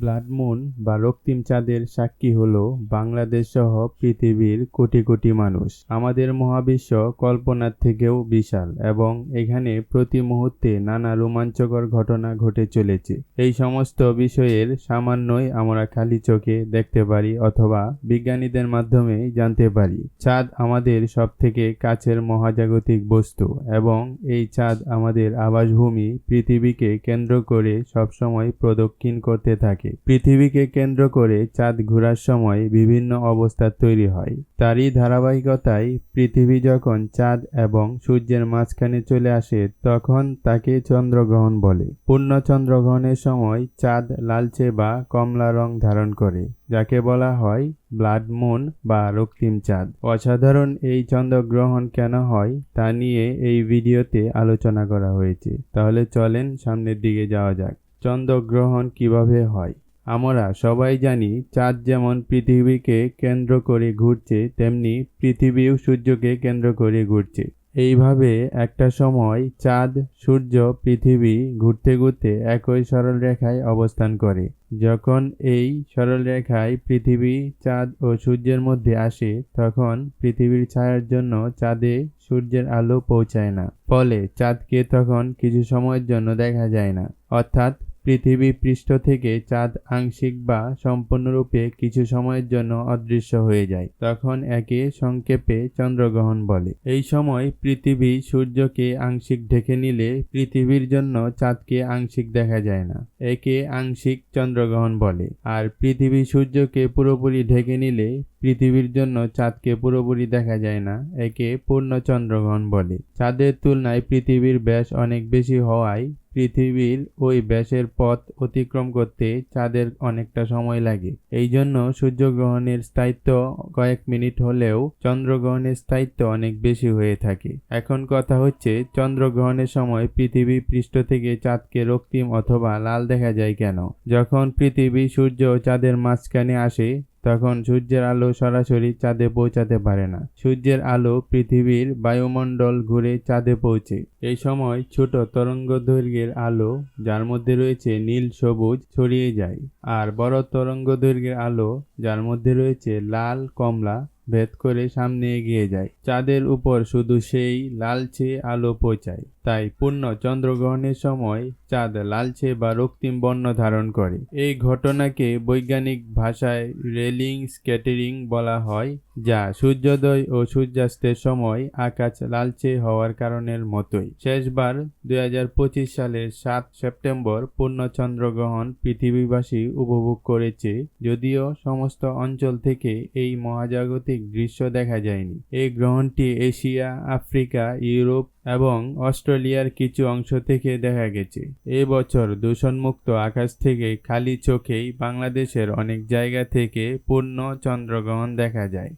Blood moon বা রক্তিম চাঁদের সাক্ষী হল বাংলাদেশ সহ পৃথিবীর কোটি কোটি মানুষ। আমাদের মহাবিশ্ব কল্পনার থেকেও বিশাল এবং এখানে প্রতি মুহূর্তে নানা রোমাঞ্চকর ঘটনা ঘটে চলেছে। এই সমস্ত বিষয়ের সামান্যই আমরা খালি চোখে দেখতে পারি অথবা বিজ্ঞানীদের মাধ্যমে জানতে পারি। চাঁদ আমাদের সবথেকে কাছের মহাজাগতিক বস্তু এবং এই চাঁদ আমাদের আবাসভূমি পৃথিবীকে কেন্দ্র করে সবসময় প্রদক্ষিণ করতে থাকে। পৃথিবীকে কেন্দ্র করে চাঁদ ঘোরার সময় বিভিন্ন অবস্থা তৈরি হয়। তারই ধারাবাহিকতায় পৃথিবী যখন চাঁদ এবং সূর্যের মাঝখানে চলে আসে, তখন তাকে চন্দ্রগ্রহণ বলে। পূর্ণ চন্দ্রগ্রহণের সময় চাঁদ লালচে বা কমলা রং ধারণ করে, যাকে বলা হয় ব্লাড মুন বা রক্তিম চাঁদ। অসাধারণ এই চন্দ্রগ্রহণ কেন হয়, তা নিয়ে এই ভিডিওতে আলোচনা করা হয়েছে। তাহলে চলেন সামনের দিকে যাওয়া যাক। চন্দ্রগ্রহণ কীভাবে হয়? আমরা সবাই জানি চাঁদ যেমন পৃথিবীকে কেন্দ্র করে ঘুরছে, তেমনি পৃথিবীও সূর্যকে কেন্দ্র করে ঘুরছে। এইভাবে একটা সময় চাঁদ, সূর্য, পৃথিবী ঘুরতে ঘুরতে একই সরল রেখায় অবস্থান করে। যখন এই সরল রেখায় পৃথিবী, চাঁদ ও সূর্যের মধ্যে আসে, তখন পৃথিবীর ছায়ার জন্য চাঁদে সূর্যের আলো পৌঁছায় না। ফলে চাঁদকে তখন কিছু সময়ের জন্য দেখা যায় না। অর্থাৎ পৃথিবী পৃষ্ঠ থেকে চাঁদ আংশিক বা সম্পূর্ণরূপে কিছু সময়ের জন্য অদৃশ্য হয়ে যায়। তখন একে সংক্ষেপে চন্দ্রগ্রহণ বলে। এই সময় পৃথিবী সূর্যকে আংশিক ঢেকে নিলে পৃথিবীর জন্য চাঁদকে আংশিক দেখা যায় না। একে আংশিক চন্দ্রগ্রহণ বলে। আর পৃথিবী সূর্যকে পুরোপুরি ঢেকে নিলে পৃথিবীর জন্য চাঁদকে পুরোপুরি দেখা যায় না, একে পূর্ণ চন্দ্রগ্রহণ বলে। চাঁদের তুলনায় পৃথিবীর ব্যাস অনেক বেশি হওয়ায় পৃথিবীর ওই ব্যাসের পথ অতিক্রম করতে চাঁদের অনেকটা সময় লাগে। এই জন্য সূর্যগ্রহণের স্থায়িত্ব কয়েক মিনিট হলেও চন্দ্রগ্রহণের স্থায়িত্ব অনেক বেশি হয়ে থাকে। এখন কথা হচ্ছে, চন্দ্রগ্রহণের সময় পৃথিবী পৃষ্ঠ থেকে চাঁদকে রক্তিম অথবা লাল দেখা যায় কেন? যখন পৃথিবী সূর্য ও চাঁদের মাঝখানে আসে তখন সূর্যের আলো সরাসরি চাঁদে পৌঁছাতে পারে না। সূর্যের আলো পৃথিবীর বায়ুমণ্ডল ঘুরে চাঁদে পৌঁছে। এই সময় ছোট তরঙ্গ দৈর্ঘ্যের আলো, যার মধ্যে রয়েছে নীল, সবুজ, ছড়িয়ে যায়। আর বড় তরঙ্গ দৈর্ঘ্যের আলো, যার মধ্যে রয়েছে লাল, কমলা ভেদ করে সামনে এগিয়ে যায়। চাঁদের উপর শুধু সেই লালচে আলো পৌঁছায়। তাই পূর্ণ চন্দ্রগ্রহণের সময় চাঁদ লালচে বা রক্তিম বর্ণ ধারণ করে। এই ঘটনাকে বৈজ্ঞানিক ভাষায় রেলিং স্ক্যাটারিং বলা হয়, যা সূর্যোদয় ও সূর্যাস্তের সময় আকাশ লালচে হওয়ার কারণের মতোই। শেষবার দু হাজার পঁচিশ সালের সাত সেপ্টেম্বর পূর্ণ চন্দ্রগ্রহণ পৃথিবীবাসী উপভোগ করেছে, যদিও সমস্ত অঞ্চল থেকে এই মহাজাগতিক দৃশ্য দেখা যায়নি। এই গ্রহণটি এশিয়া, আফ্রিকা, ইউরোপ এবং অস্ট্রেলিয়ার কিছু অংশ থেকে দেখা গেছে। এ বছর দূষণমুক্ত আকাশ থেকে খালি চোখেই বাংলাদেশের অনেক জায়গা থেকে পূর্ণ চন্দ্রগ্রহণ দেখা যায়।